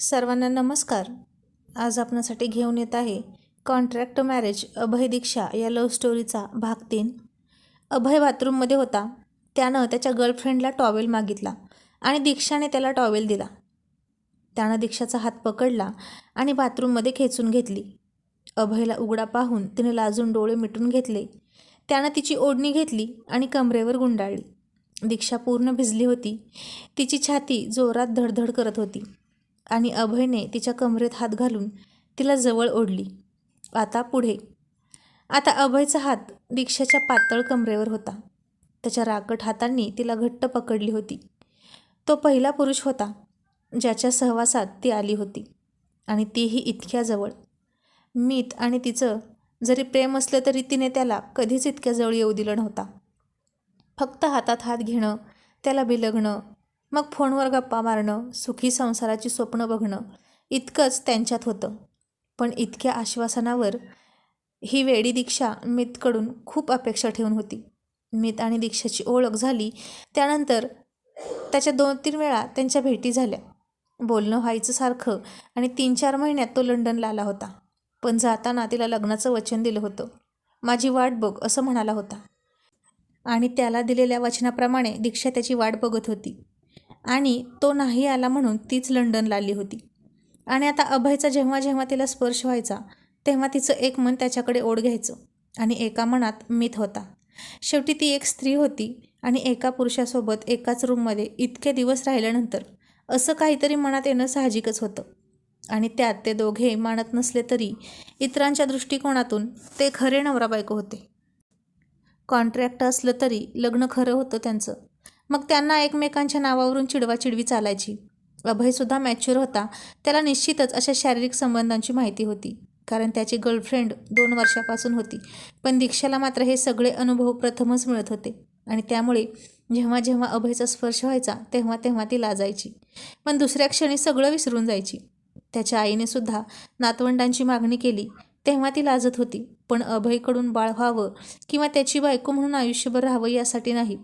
सर्वांना नमस्कार. आज आपणासाठी घेऊन येत आहे कॉन्ट्रॅक्ट मॅरेज अभय दीक्षा या लव्ह स्टोरीचा भाग तीन. अभय बाथरूममध्ये होता. त्यानं त्याच्या गर्लफ्रेंडला टॉवेल मागितला आणि दीक्षाने त्याला टॉवेल दिला. त्यानं दीक्षाचा हात पकडला आणि बाथरूममध्ये खेचून घेतली. अभयला उघडा पाहून तिने लाजून डोळे मिटून घेतले. त्यानं तिची ओढणी घेतली आणि कमरेवर गुंडाळली. दीक्षा पूर्ण भिजली होती. तिची छाती जोरात धडधड करत होती. आणि अभयने तिच्या कमरेत हात घालून तिला जवळ ओढली. आता पुढे. आता अभयचा हात दीक्षाच्या पातळ कमरेवर होता. त्याच्या राकट हातांनी तिला घट्ट पकडली होती. तो पहिला पुरुष होता ज्याच्या सहवासात ती आली होती. आणि तीही इतक्या जवळ. मीत आणि तिचं जरी प्रेम असलं तरी तिने त्याला कधीच इतक्या जवळ येऊ दिलं नव्हता. फक्त हातात हात घेणं त्याला बिलगणं मग फोनवर गप्पा मारणं सुखी संसाराची स्वप्न बघणं इतकंच त्यांच्यात होतं. पण इतक्या आश्वासनावर ही वेडी दीक्षा मितकडून खूप अपेक्षा ठेवून होती. मीत आणि दीक्षाची ओळख झाली त्यानंतर त्याच्या दोन तीन वेळा त्यांच्या भेटी झाल्या. बोलणं व्हायचं सारखं आणि तीन चार महिन्यात तो लंडनला आला होता. पण जाताना तिला लग्नाचं वचन दिलं होतं. माझी वाट बघ असं म्हणाला होता. आणि त्याला दिलेल्या वचनाप्रमाणे दीक्षा त्याची वाट बघत होती. आणि तो नाही आला म्हणून तीच लंडनला आली होती. आणि आता अभयचा जेव्हा जेव्हा तिला स्पर्श व्हायचा तेव्हा तिचं एक मन त्याच्याकडे ओढ घ्यायचं आणि एका मनात मित होता. शेवटी ती एक स्त्री होती आणि एका पुरुषासोबत एकाच रूममध्ये इतके दिवस राहिल्यानंतर असं काहीतरी मनात येणं साहजिकच होतं. आणि त्यात ते दोघे मानत नसले तरी इतरांच्या दृष्टिकोनातून ते खरे नवरा बायको होते. कॉन्ट्रॅक्ट असलं तरी लग्न खरं होतं त्यांचं. मग त्यांना एकमेकांच्या नावावरून चिडवाचिडवी चालायची. अभयसुद्धा मॅच्युअर होता. त्याला निश्चितच अशा शारीरिक संबंधांची माहिती होती. कारण त्याची गर्लफ्रेंड दोन वर्षापासून होती. पण दीक्षाला मात्र हे सगळे अनुभव प्रथमच मिळत होते. आणि त्यामुळे जेव्हा जेव्हा अभयचा स्पर्श व्हायचा तेव्हा तेव्हा ती लाजायची. पण दुसऱ्या क्षणी सगळं विसरून जायची. त्याच्या आईने सुद्धा नातवंडांची मागणी केली तेव्हा ती लाजत होती. पण अभयकडून बाळ व्हावं किंवा त्याची बायको म्हणून आयुष्यभर राहावं यासाठी नाही.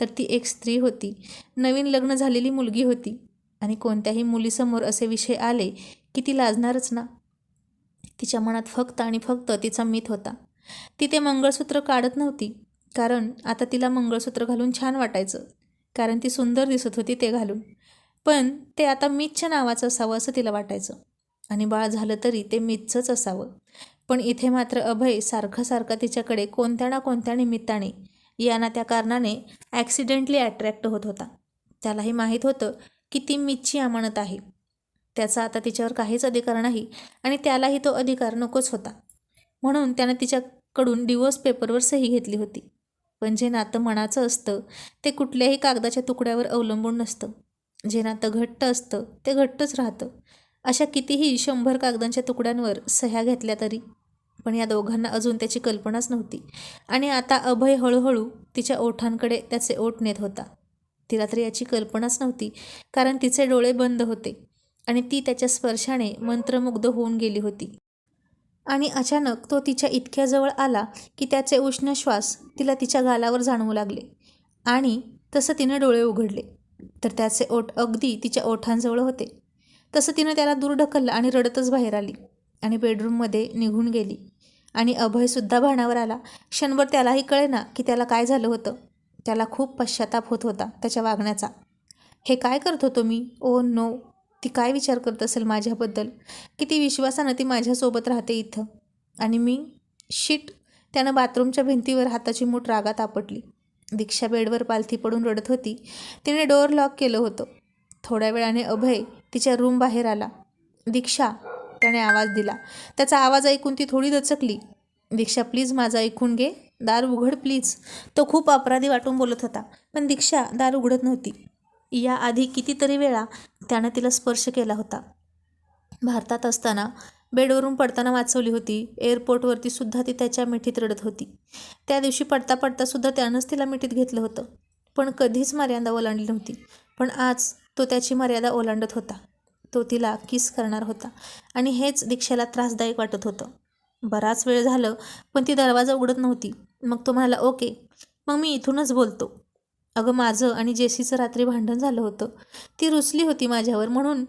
तर ती एक स्त्री होती. नवीन लग्न झालेली मुलगी होती. आणि कोणत्याही मुलीसमोर असे विषय आले की ती लाजणारच ना. तिच्या मनात फक्त आणि फक्त तिचा मित होता. ती ते मंगळसूत्र काढत नव्हती. कारण आता तिला मंगळसूत्र घालून छान वाटायचं. कारण ती सुंदर दिसत होती ते घालून. पण ते आता मीतच्या नावाचं असावं असं तिला वाटायचं. आणि बाळ झालं तरी ते मीतचंच असावं. पण इथे मात्र अभय सारखं सारखं तिच्याकडे कोणत्या ना कोणत्या निमित्ताने या ना त्या कारणाने ॲक्सिडेंटली अट्रॅक्ट होत होता. त्यालाही माहीत होतं की ती मिच्छी आमानत आहे. त्याचा आता तिच्यावर काहीच अधिकार नाही आणि त्यालाही तो अधिकार नकोच होता. म्हणून त्यानं तिच्याकडून डिवोर्स पेपरवर सही घेतली होती. पण जे नातं मनाचं असतं ते कुठल्याही कागदाच्या तुकड्यावर अवलंबून नसतं. जे नातं घट्ट असतं ते घट्टच राहतं. अशा कितीही शंभर कागदांच्या तुकड्यांवर सह्या घेतल्या तरी पण या दोघांना अजून त्याची कल्पनाच नव्हती. आणि आता अभय हळूहळू तिच्या ओठांकडे त्याचे ओठ नेत होता. तिला तर याची कल्पनाच नव्हती कारण तिचे डोळे बंद होते आणि ती त्याच्या स्पर्शाने मंत्रमुग्ध होऊन गेली होती. आणि अचानक तो तिच्या इतक्या जवळ आला की त्याचे उष्ण श्वास तिला तिच्या गालावर जाणवू लागले आणि तसं तिनं डोळे उघडले. तर त्याचे ओठ अगदी तिच्या ओठांजवळ होते. तसं तिनं त्याला दूर ढकललं आणि रडतच बाहेर आली. आणि बेडरूममध्ये निघून गेली. आणि अभयसुद्धा भाणावर आला. क्षणभर त्यालाही कळेना की त्याला काय झालं होतं. त्याला खूप पश्चाताप होत होता त्याच्या वागण्याचा. हे काय करत होतो मी? Oh no. ती काय विचार करत असेल माझ्याबद्दल? किती विश्वासानं ती माझ्यासोबत राहते इथं. आणि मी शीट. त्यानं बाथरूमच्या भिंतीवर हाताची मूठ रागात आपटली. दीक्षा बेडवर पालथी पडून रडत होती. तिने डोअर लॉक केलं होतं. थोड्या वेळाने अभय तिच्या रूम बाहेर आला. दीक्षा त्याने आवाज दिला. त्याचा आवाज ऐकून ती थोडी दचकली. दीक्षा प्लीज माझं ऐकून घे. दार उघड प्लीज. तो खूप अपराधी वाटून बोलत होता. पण दीक्षा दार उघडत नव्हती. याआधी कितीतरी वेळा त्यानं तिला स्पर्श केला होता. भारतात असताना बेडवरून पडताना वाचवली होती. एअरपोर्टवरती सुद्धा ती त्याच्या मिठीत रडत होती. त्या दिवशी पडता पडता सुद्धा त्यानंच तिला मिठीत घेतलं होतं. पण कधीच मर्यादा ओलांडली नव्हती. पण आज तो त्याची मर्यादा ओलांडत होता. तो तिला किस करणार होता? आणि हेच दीक्षेला त्रासदायक वाटत होतं. बराच वेळ झालं पण ती दरवाजा उघडत नव्हती. मग तो म्हणाला ओके मग मी इथूनच बोलतो. अगं माझं आणि जेसीचं रात्री भांडण झालं होतं. ती रुसली होती माझ्यावर म्हणून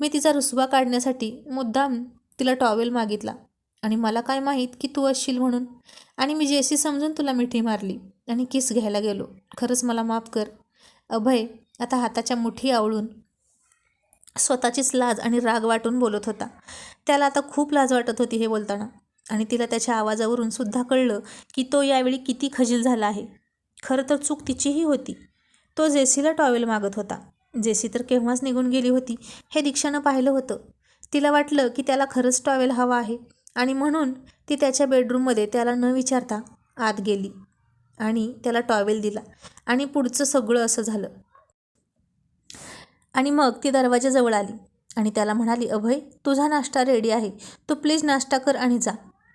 मी तिचा रुसवा काढण्यासाठी मुद्दाम तिला टॉवेल मागितला. आणि मला काय माहीत की तू असशील म्हणून. आणि मी जेसी समजून तुला मिठी मारली आणि किस घ्यायला गेलो. खरंच मला माफ कर. अभय आता हाताच्या मुठी आवळून स्वतःचीच लाज आणि राग वाटून बोलत होता. त्याला आता खूप लाज वाटत होती हे बोलताना. आणि तिला त्याच्या आवाजावरून सुद्धा कळलं की तो यावेळी किती खजील झाला आहे. खरं तर चूक तिचीही होती. तो जेसीला टॉवेल मागत होता. जेसी तर केव्हाच निघून गेली होती हे दीक्षानं पाहिलं होतं. तिला वाटलं की त्याला खरंच टॉवेल हवा आहे. आणि म्हणून ती त्याच्या बेडरूममध्ये त्याला न विचारता आत गेली. आणि त्याला टॉवेल दिला. आणि पुढचं सगळं असं झालं. आणि मग ती दरवाजाजवळ आली आणि त्याला म्हणाली अभय तुझा नाश्ता रेडी आहे. तू प्लीज नाश्ता कर आणि जा.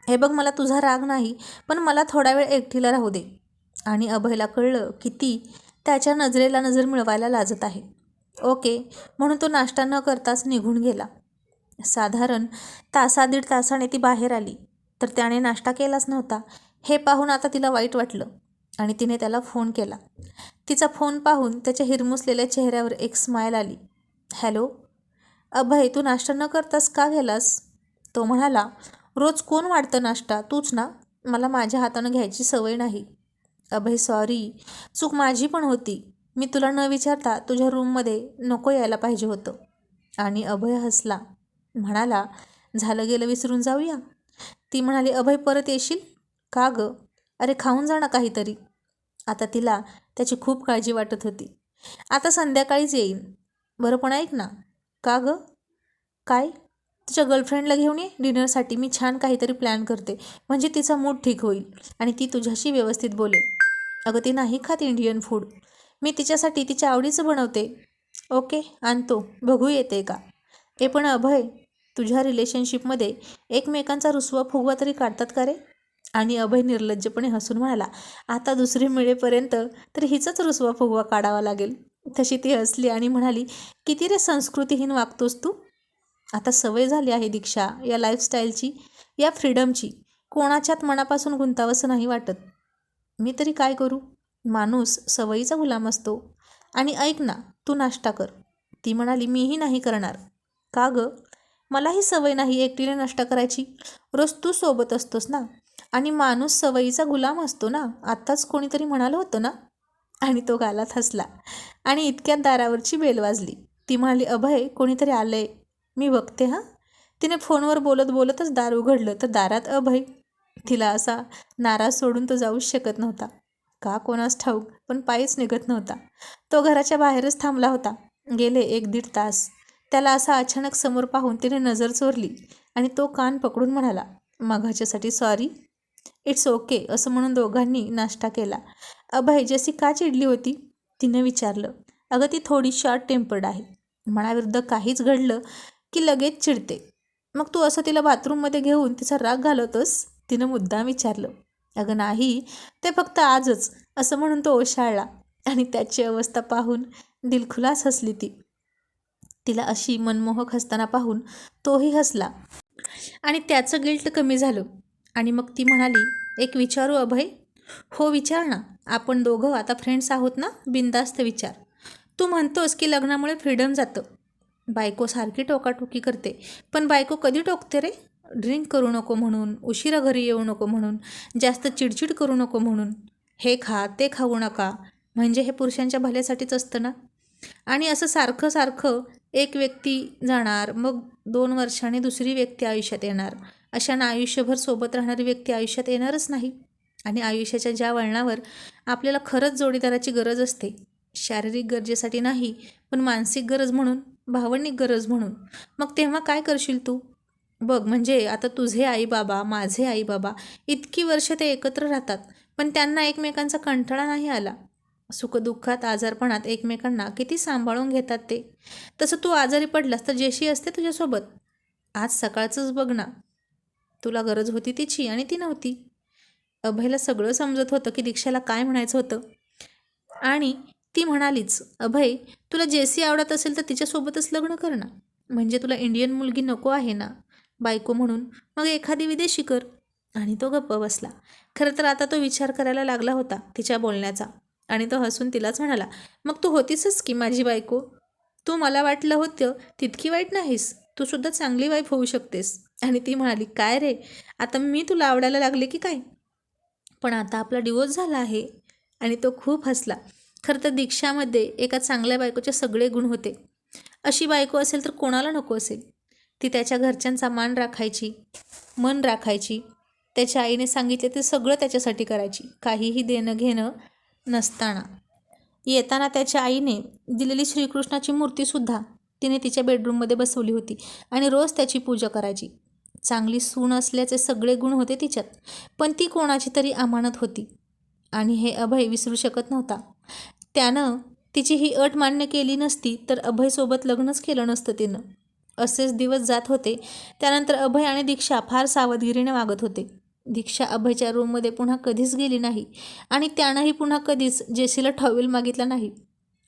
हे बघ मला तुझा राग नाही पण मला थोडा वेळ एकटीला राहू दे. आणि अभयला कळलं की ती त्याच्या नजरेला नजर मिळवायला लाजत आहे. ओके. म्हणून तो नाश्ता न करताच निघून गेला. साधारण तासा दीड तासाने ती बाहेर आली. तर त्याने नाश्ता केलाच नव्हता. हे पाहून आता तिला वाईट वाटलं. आणि तिने त्याला फोन केला. तिचा फोन पाहून त्याच्या हिरमुसलेल्या चेहऱ्यावर एक स्माईल आली. हॅलो? अभय तू नाश्ता न करतास का गेलास तो म्हणाला रोज कोण वाढतं नाश्ता? तूच ना? मला माझ्या हातानं घ्यायची सवय नाही. अभय सॉरी चूक माझी पण होती. मी तुला न विचारता तुझ्या रूममध्ये नको यायला पाहिजे होतं. आणि अभय हसला. म्हणाला झालं गेलं विसरून जाऊया. ती म्हणाली अभय परत येशील? का गं? अरे खाऊन जा ना काहीतरी. आता तिला त्याची खूप काळजी वाटत होती. आता संध्याकाळीच येईन. बरं पण ऐक ना. का गं? काय? तुझ्या गर्लफ्रेंडला घेऊन ये. डिनरसाठी मी छान काहीतरी प्लॅन करते. म्हणजे तिचा मूड ठीक होईल. आणि ती तुझ्याशी व्यवस्थित बोलेल. अगं ती नाही खात इंडियन फूड मी तिच्यासाठी तिच्या आवडीचं बनवते. ओके आणतो. बघू येते का? ए पण अभय तुझ्या रिलेशनशिपमध्ये एकमेकांचा रुसवा फुगवा तरी काढतात का रे? आणि अभय निर्लज्जपणे हसून म्हणाला आता दुसरी मिळेपर्यंत तर हिचाच रुसवा फुगवा काढावा लागेल. तशी ती हसली आणि म्हणाली किती रे संस्कृतीहीन वागतोस तू? आता सवय झाली आहे दीक्षा या लाईफस्टाईलची या फ्रीडमची कोणाच्यात मनापासून गुंतावंसं नाही वाटत. मी तरी काय करू? माणूस सवयीचा गुलाम असतो. आणि ऐक ना तू नाश्ता कर. ती म्हणाली मीही नाही करणार. का गं? मलाही सवय नाही एकटीने नाश्ता करायची. रोज तू सोबत असतोस ना. आणि माणूस सवयीचा गुलाम असतो ना? आत्ताच कोणीतरी म्हणालं होतं ना? आणि तो गालात हसला आणि इतक्यात दारावरची बेल वाजली. ती म्हणाली अभय कोणीतरी आलंय. मी बघते हां. तिने फोनवर बोलत बोलतच दार उघडलं. तर दारात अभय. तिला असा नाराज सोडून तो जाऊच शकत नव्हता. का कोणास ठाऊक पण पायीच निघत नव्हता. तो घराच्या बाहेरच थांबला होता. गेले एक दीड तास. त्याला असा अचानक समोर पाहून तिने नजर चोरली आणि तो कान पकडून म्हणाला मघाच्यासाठी सॉरी. इट्स ओके असं म्हणून दोघांनी नाश्ता केला. अभय जशी का चिडली होती? तिनं विचारलं. अगं ती थोडी शॉर्ट टेम्पर्ड आहे. मनाविरुद्ध काहीच घडलं की लगेच चिडते. मग तू असं तिला बाथरूममध्ये घेऊन तिचा राग घालवतोस? तिनं मुद्दाम विचारलं. अगं नाही. ते फक्त आजच असं म्हणून तो ओशाळला. आणि त्याची अवस्था पाहून दिलखुलास हसली ती. तिला अशी मनमोहक हसताना पाहून तोही हसला. आणि त्याचं गिल्ट कमी झालं. आणि मग ती म्हणाली एक विचारू अभय? हो विचार ना. आपण दोघं आता फ्रेंड्स आहोत ना? बिंदास्त विचार. तू म्हणतोस की लग्नामुळे फ्रीडम जातं. बायको सारखी टोकाटोकी करते. पण बायको कधी टोकते रे? ड्रिंक करू नको म्हणून उशिरा घरी येऊ नको म्हणून जास्त चिडचिड करू नको म्हणून. हे खा ते खाऊ नका. म्हणजे हे पुरुषांच्या भल्यासाठीच असतं ना? आणि असं सारखं सारखं एक व्यक्ती जाणार मग दोन वर्षांनी दुसरी व्यक्ती आयुष्यात येणार. अशानं आयुष्यभर सोबत राहणारी व्यक्ती आयुष्यात येणारच नाही. आणि आयुष्याच्या ज्या वळणावर आपल्याला खरंच जोडीदाराची गरज असते शारीरिक गरजेसाठी नाही पण मानसिक गरज म्हणून भावनिक गरज म्हणून मग तेव्हा काय करशील तू? बघ म्हणजे आता तुझे आई बाबा माझे आई बाबा इतकी वर्ष ते एकत्र राहतात पण त्यांना एकमेकांचा कंटाळा नाही आला. सुखदुःखात आजारपणात एकमेकांना किती सांभाळून घेतात ते. तसं तू आजारी पडलास तर जेशी असते तुझ्यासोबत. आज सकाळचंच बघ ना. तुला गरज होती तिची आणि ती नव्हती. अभयला सगळं समजत होतं की दीक्षाला काय म्हणायचं होतं. आणि ती म्हणालीच अभय तुला जेसी आवडत असेल तर तिच्यासोबतच लग्न कर ना. म्हणजे तुला इंडियन मुलगी नको आहे ना बायको म्हणून. मग एखादी विदेशी कर. आणि तो गप्प बसला. खरं तर आता तो विचार करायला लागला होता तिच्या बोलण्याचा. आणि तो हसून तिलाच म्हणाला मग तू होतीसच की माझी बायको? तू मला वाटलं होतं तितकी वाईट नाहीस. तू सुद्धा चांगली वाईफ होऊ शकतेस. आणि ती म्हणाली काय रे? आता मी तुला आवडायला लागले की काय? पण आता आपला डिवोर्स झाला आहे. आणि तो खूप हसला. खरं तर दीक्षामध्ये एका चांगल्या बायकोचे सगळे गुण होते. अशी बायको असेल तर कोणाला नको असेल? ती त्याच्या घरच्यांचा मान राखायची मन राखायची त्याच्या आईने सांगितले ते सगळं त्याच्यासाठी करायची काहीही देणं घेणं नसताना. येताना त्याच्या आईने दिलेली श्रीकृष्णाची मूर्तीसुद्धा तिने तिच्या बेडरूममध्ये बसवली होती आणि रोज त्याची पूजा करायची. चांगली सून असल्याचे सगळे गुण होते तिच्यात पण ती कोणाची तरी अमानत होती आणि हे अभय विसरू शकत नव्हता. त्यानं तिची ही अट मान्य केली नसती तर अभयसोबत लग्नच केलं नसतं तिनं. असेच दिवस जात होते त्यानंतर अभय आणि दीक्षा फार सावधगिरीने वागत होते. दीक्षा अभयच्या रूममध्ये पुन्हा कधीच गेली नाही आणि त्यानंही पुन्हा कधीच जेसीला ठॉवेल मागितला नाही.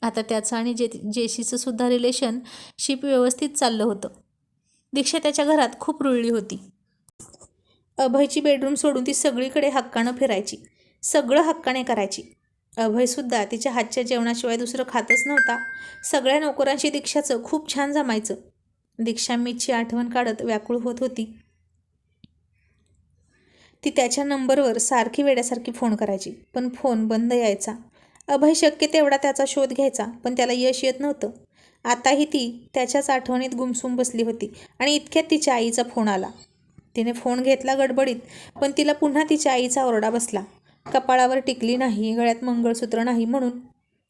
आता त्याचं आणि जे जेशीचं सुद्धा रिलेशनशिप व्यवस्थित चाललं होतं. दीक्षा त्याच्या घरात खूप रुळली होती. अभयची बेडरूम सोडून ती सगळीकडे हक्कानं फिरायची. सगळं हक्काने करायची. अभयसुद्धा तिच्या हातच्या जेवणाशिवाय दुसरं खातच नव्हता. सगळ्या नोकरांशी दीक्षाचं खूप छान जमायचं. दीक्षा मीची आठवण काढत व्याकुळ होत होती. ती त्याच्या नंबरवर सारखी वेड्यासारखी फोन करायची. पण फोन बंद यायचा. अभय शक्य तेवढा त्याचा शोध घ्यायचा पण त्याला यश येत नव्हतं. आताही ती त्याच्याच आठवणीत गुमसूम बसली होती आणि इतक्यात तिच्या आईचा फोन आला. तिने फोन घेतला गडबडीत पण तिला पुन्हा तिच्या आईचा ओरडा बसला. कपाळावर टिकली नाही गळ्यात मंगळसूत्र नाही म्हणून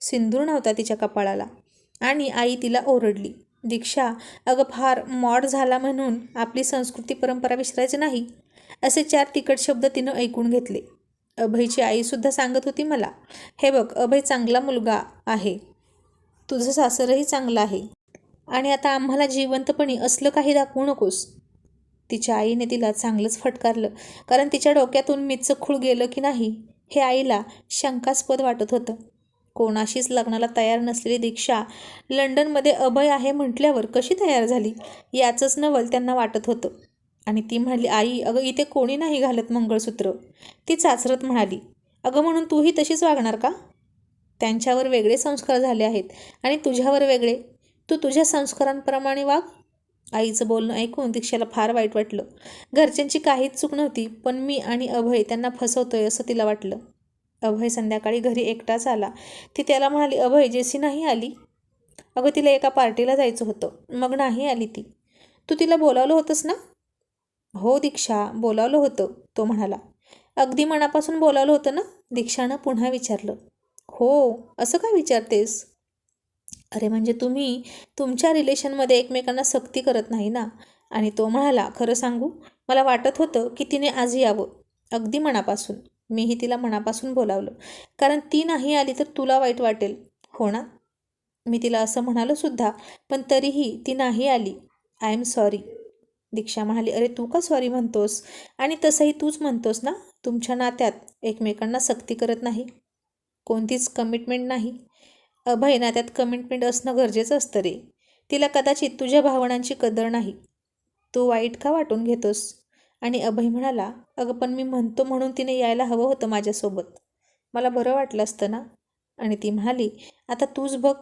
सिंदूर नव्हता तिच्या कपाळाला. आणि आई तिला ओरडली दीक्षा अगं फार मॉड झाला म्हणून आपली संस्कृती परंपरा विसरायची नाही? असे चार तिकट शब्द तिनं ऐकून घेतले. अभयची आईसुद्धा सांगत होती मला हे बघ अभय चांगला मुलगा आहे. तुझं सासरही चांगलं आहे. आणि आता आम्हाला जिवंतपणी असलं काही दाखवू नकोस. तिच्या आईने तिला चांगलंच फटकारलं कारण तिच्या डोक्यातून मीचं खूळ गेलं की नाही हे आईला शंकास्पद वाटत होतं. कोणाशीच लग्नाला तयार नसलेली दीक्षा लंडनमध्ये अभय आहे म्हटल्यावर कशी तयार झाली? याचंच नवल त्यांना वाटत होतं. आणि ती म्हणाली आई अगं इथे कोणी नाही घालत मंगळसूत्र. ती चाचरत म्हणाली अगं म्हणून तूही तशीच वागणार का? त्यांच्यावर वेगळे संस्कार झाले आहेत आणि तुझ्यावर वेगळे. तू तुझ्या संस्कारांप्रमाणे वाग. आईचं बोलणं ऐकून दीक्षाला फार वाईट वाटलं. घरच्यांची काहीच चूक नव्हती पण मी आणि अभय त्यांना फसवतोय असं तिला वाटलं. अभय संध्याकाळी घरी एकटाच आला. ती त्याला म्हणाली अभय जेसी नाही आली? अगं तिला एका पार्टीला जायचं होतं. मग नाही आली ती. तू तिला बोलावलं होतंस ना? हो दीक्षा बोलावलं होतं तो म्हणाला. अगदी मनापासून बोलावलं होतं ना? दीक्षानं पुन्हा विचारलं. हो असं काय विचारतेस? अरे म्हणजे तुम्ही तुमच्या रिलेशनमध्ये एकमेकांना सक्ती करत नाही ना? आणि तो म्हणाला खरं सांगू मला वाटत होतं की तिने आज यावं अगदी मनापासून. मीही तिला मनापासून बोलावलं. कारण ती नाही आली तर तुला वाईट वाटेल. हो ना? मी तिला असं म्हणालो सुद्धा पण तरीही ती नाही आली. आय एम सॉरी दीक्षा म्हणाली अरे तू का सॉरी म्हणतोस? आणि तसंही तूच म्हणतोस ना? तुमच्या नात्यात एकमेकांना सक्ती करत नाही. कोणतीच कमिटमेंट नाही. अभय नात्यात कमिटमेंट असणं गरजेचं असतं रे. तिला कदाचित तुझ्या भावनांची कदर नाही. तू वाईट का वाटून घेतोस? आणि अभय म्हणाला अगं पण मी म्हणतो म्हणून तिने यायला हवं होतं माझ्यासोबत. मला बरं वाटलं असतं ना? आणि ती म्हणाली आता तूच बघ.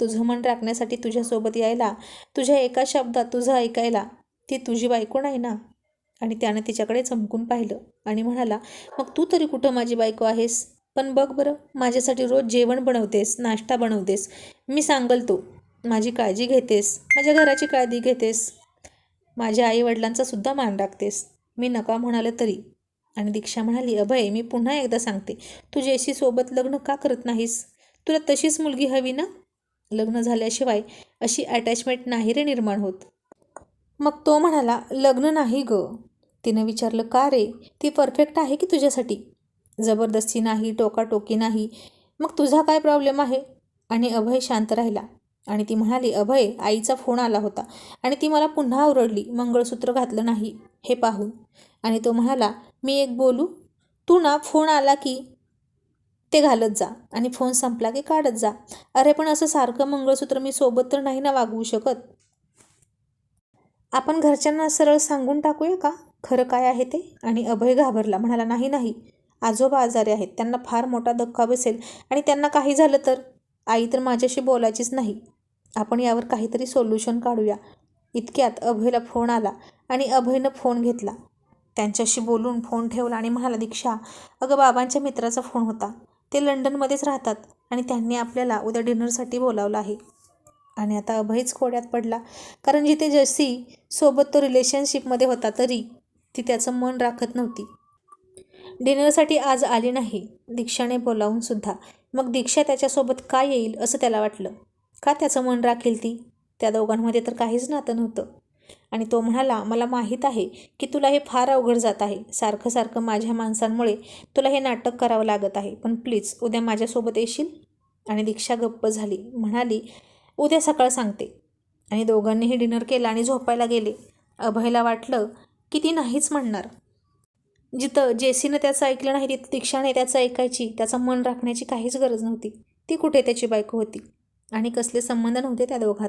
तुझं मन राखण्यासाठी तुझ्यासोबत यायला तुझ्या एका शब्दात तुझं ऐकायला ती तुझी बायको नाही ना? आणि त्यानं तिच्याकडे चमकून पाहिलं आणि म्हणाला मग तू तरी कुठं माझी बायको आहेस? पण बघ बरं माझ्यासाठी रोज जेवण बनवतेस नाश्ता बनवतेस. मी सांगल तो माझी काळजी घेतेस माझ्या घराची काळजी घेतेस. माझ्या आईवडिलांचा सुद्धा मान राखतेस. मी नका म्हणालं तरी. आणि दीक्षा म्हणाली अभय मी पुन्हा एकदा सांगते तू जेशी सोबत लग्न का करत नाहीस? तुला तशीच मुलगी हवी ना? लग्न झाल्याशिवाय अशी अटॅचमेंट नाही रे निर्माण होत. मग तो म्हणाला लग्न नाही ग. तिनं विचारलं का रे? ती परफेक्ट आहे की तुझ्यासाठी? जबरदस्ती नाही टोकाटोकी नाही. मग तुझा काय प्रॉब्लेम आहे? आणि अभय शांत राहिला. आणि ती म्हणाली अभय आईचा फोन आला होता आणि ती मला पुन्हा ओरडली मंगळसूत्र घातलं नाही हे पाहून. आणि तो म्हणाला मी एक बोलू? तू ना फोन आला की ते घालत जा आणि फोन संपला की काढत जा. अरे पण असं सारखं मंगळसूत्र मी सोबत तर नाही ना वागवू शकत. आपण घरच्यांना सरळ सांगून टाकूया का? खरं काय आहे ते? आणि अभय घाबरला म्हणाला नाही नाही. आजोबा आजारी आहेत. त्यांना फार मोठा धक्का बसेल. आणि त्यांना काही झालं तर? आई तर माझ्याशी बोलायचीच नाही. आपण यावर काहीतरी सोल्युशन काढूया. इतक्यात अभयला फोन आला आणि अभयनं फोन घेतला. त्यांच्याशी बोलून फोन ठेवला आणि म्हणाला दीक्षा अगं बाबांच्या मित्राचा फोन होता. ते लंडनमध्येच राहतात आणि त्यांनी आपल्याला उद्या डिनरसाठी बोलावलं आहे. आणि आता अभयच खोड्यात पडला. कारण जिथे जसी सोबत तो रिलेशनशिपमध्ये होता तरी ती त्याचं मन राखत नव्हती. डिनरसाठी आज आली नाही दीक्षाने बोलावून सुद्धा. मग दीक्षा त्याच्यासोबत का येईल असं त्याला वाटलं. का त्याचं मन राखेल ती? त्या दोघांमध्ये तर काहीच नातं नव्हतं. आणि तो म्हणाला मला माहीत आहे की तुला हे फार अवघड जात आहे. सारखं सारखं माझ्या माणसांमुळे तुला हे नाटक करावं लागत आहे. पण प्लीज उद्या माझ्यासोबत येशील? आणि दीक्षा गप्प झाली. म्हणाली उद्या सकाळ सांगते. आणि दोघांनीही डिनर केला आणि झोपायला गेले. अभयला वाटलं की ती नाहीच म्हणणार. जिथं जेसीनं त्याचं ऐकलं नाही तिथं दीक्षाने त्याचं ऐकायची त्याचं मन राखण्याची काहीच गरज नव्हती. ती कुठे त्याची बायको होती? आणि कसले संबंध नव्हते त्या दोघात.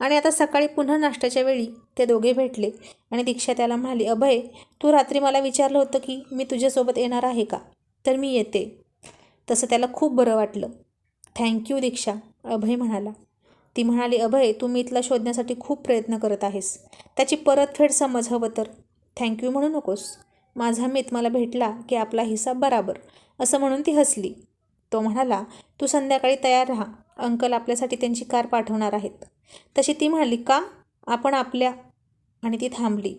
आणि आता सकाळी पुन्हा नाश्त्याच्या वेळी ते दोघे भेटले. आणि दीक्षा त्याला म्हणाली अभय तू रात्री मला विचारलं होतं की मी तुझ्यासोबत येणार आहे का? तर मी येते. तसं त्याला खूप बरं वाटलं. थँक्यू दीक्षा अभय म्हणाला. ती म्हणाली अभय तू मी इथला शोधण्यासाठी खूप प्रयत्न करत आहेस. त्याची परतफेड समज हवं तर. थँक्यू म्हणू नकोस. माझा मित मला भेटला की आपला हिसाब बराबर. असं म्हणून ती हसली. तो म्हणाला तू संध्याकाळी तयार राहा. अंकल आपल्यासाठी त्यांची कार पाठवणार आहेत. तशी ती म्हणाली का? आपण आपल्या. आणि ती थांबली.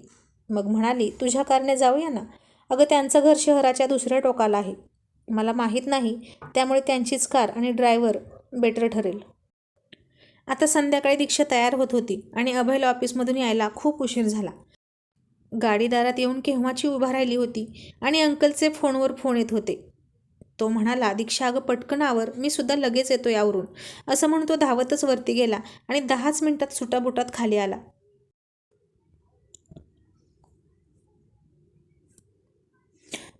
मग म्हणाली तुझ्या कारने जाऊया ना? अगं त्यांचं घर शहराच्या दुसऱ्या टोकाला आहे. मला माहीत नाही त्यामुळे त्यांचीच कार आणि ड्रायव्हर बेटर ठरेल. आता संध्याकाळी दीक्षा तयार होत होती आणि अभयला ऑफिसमधून यायला खूप उशीर झाला. गाडीदारात येऊन केव्हाची उभा राहिली होती आणि अंकलचे फोनवर फोन येत होते. तो म्हणाला दीक्षा अगं पटकन आवर मी सुद्धा लगेच येतो यावरून. असं म्हणून तो धावतच वरती गेला आणि दहाच मिनिटात सुटाबुटात खाली आला.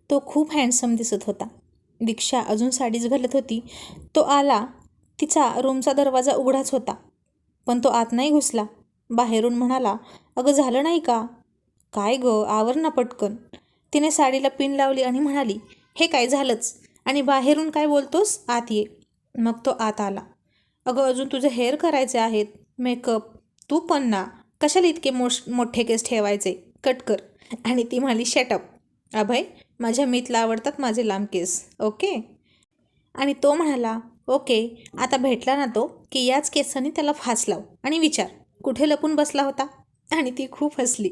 तो खूप हँडसम दिसत होता. दीक्षा अजून साडीच घालत होती. तो आला तिचा रूमचा दरवाजा उघडाच होता. पण तो आत नाही घुसला. बाहेरून म्हणाला अगं झालं नाही का? काय गं? आवर ना पटकन. तिने साडीला पिन लावली आणि म्हणाली हे काय झालंच? आणि बाहेरून काय बोलतोस? आत ये. मग तो आत आला. अगं अजून तुझे हेअर करायचे आहेत. मेकअप. तू पण ना. कशाला इतके मोश मोठे केस ठेवायचे? कट कर. आणि ती म्हणाली शेटअप अभय माझ्या मितला आवडतात माझे लांब केस. ओके? आणि तो म्हणाला ओके आता भेटला ना तो की याच केसाने त्याला फास लाव आणि विचार. कुठे लपून बसला होता? आणि ती खूप हसली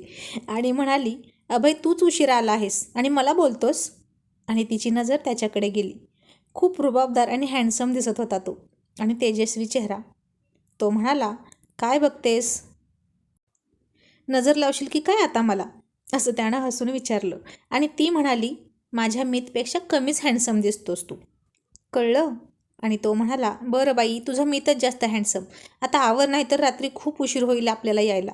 आणि म्हणाली अभय तूच उशिरा आला आहेस आणि मला बोलतोस? आणि तिची नजर त्याच्याकडे गेली. खूप रुबाबदार आणि हँडसम दिसत होता तो आणि तेजस्वी चेहरा. तो म्हणाला काय बघतेस? नजर लावशील की काय आता मला? असं त्यानं हसून विचारलं आणि ती म्हणाली माझ्या मीतपेक्षा कमीच हँडसम दिसतोस तू. कळलं? आणि तो म्हणाला बरं बाई तुझा मीतच जास्त हँडसम आता आवर नाही तर रात्री खूप उशीर होईल आपल्याला यायला.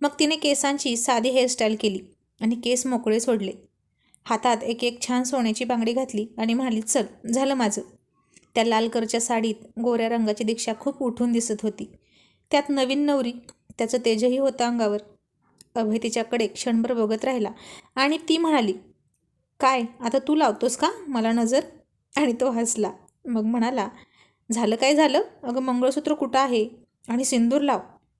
मग तिने केसांची साधी हेअरस्टाईल केली आणि केस मोकळे सोडले. हातात एक एक छान सोन्याची बांगडी घातली आणि म्हणाली चल झालं माझं. त्या लाल करच्या साडीत गोऱ्या रंगाची दीक्षा खूप उठून दिसत होती. त्यात नवीन नवरी त्याचं तेजही होतं अंगावर. अभय तिच्याकडे क्षणभर बघत राहिला आणि ती म्हणाली काय आता तू लावतोस का? मला नजर? आणि तो हसला. मग म्हणाला झालं काय झालं? अगं मंगळसूत्र कुठं आहे? आणि सिंदूर लाव.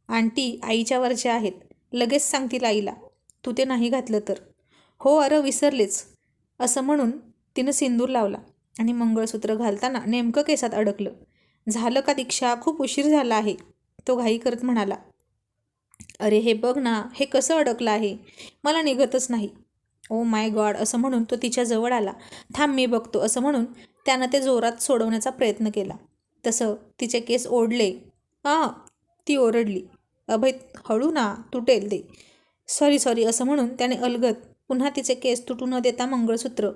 आंटी आईच्या वरच्या आहेत. लगेच सांगतील आईला. तू ते नाही घातलं तर. हो अरे विसरलेच. असं म्हणून तिनं सिंदूर लावला आणि मंगळसूत्र घालताना नेमकं केसात अडकलं. झालं का दीक्षा? खूप उशीर झाला आहे. तो घाई करत म्हणाला अरे हे बघ ना हे कसं अडकलं आहे? मला निघतच नाही. ओ माय गॉड असं म्हणून तो तिच्या जवळ आला. थांब मी बघतो असं म्हणून त्यानं ते जोरात सोडवण्याचा प्रयत्न केला. तसं तिचे केस ओढले. हां ती ओरडली. अभय हळू ना तुटेल दे. सॉरी सॉरी असं म्हणून त्याने अलगत पुन्हा तिचे केस तुटू न देता मंगळसूत्र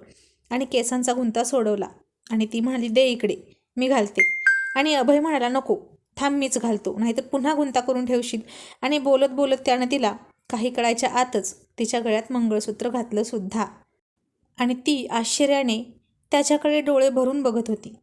आणि केसांचा गुंता सोडवला आणि ती म्हणाली दे इकडे मी घालते. आणि अभय म्हणाला नको थांब मीच घालतो. नाहीतर पुन्हा गुंता करून ठेवशील. आणि बोलत बोलत त्यानं तिला काही कळायच्या आतच तिच्या गळ्यात मंगळसूत्र घातलं सुद्धा. आणि ती आश्चर्याने त्याच्याकडे डोळे भरून बघत होती.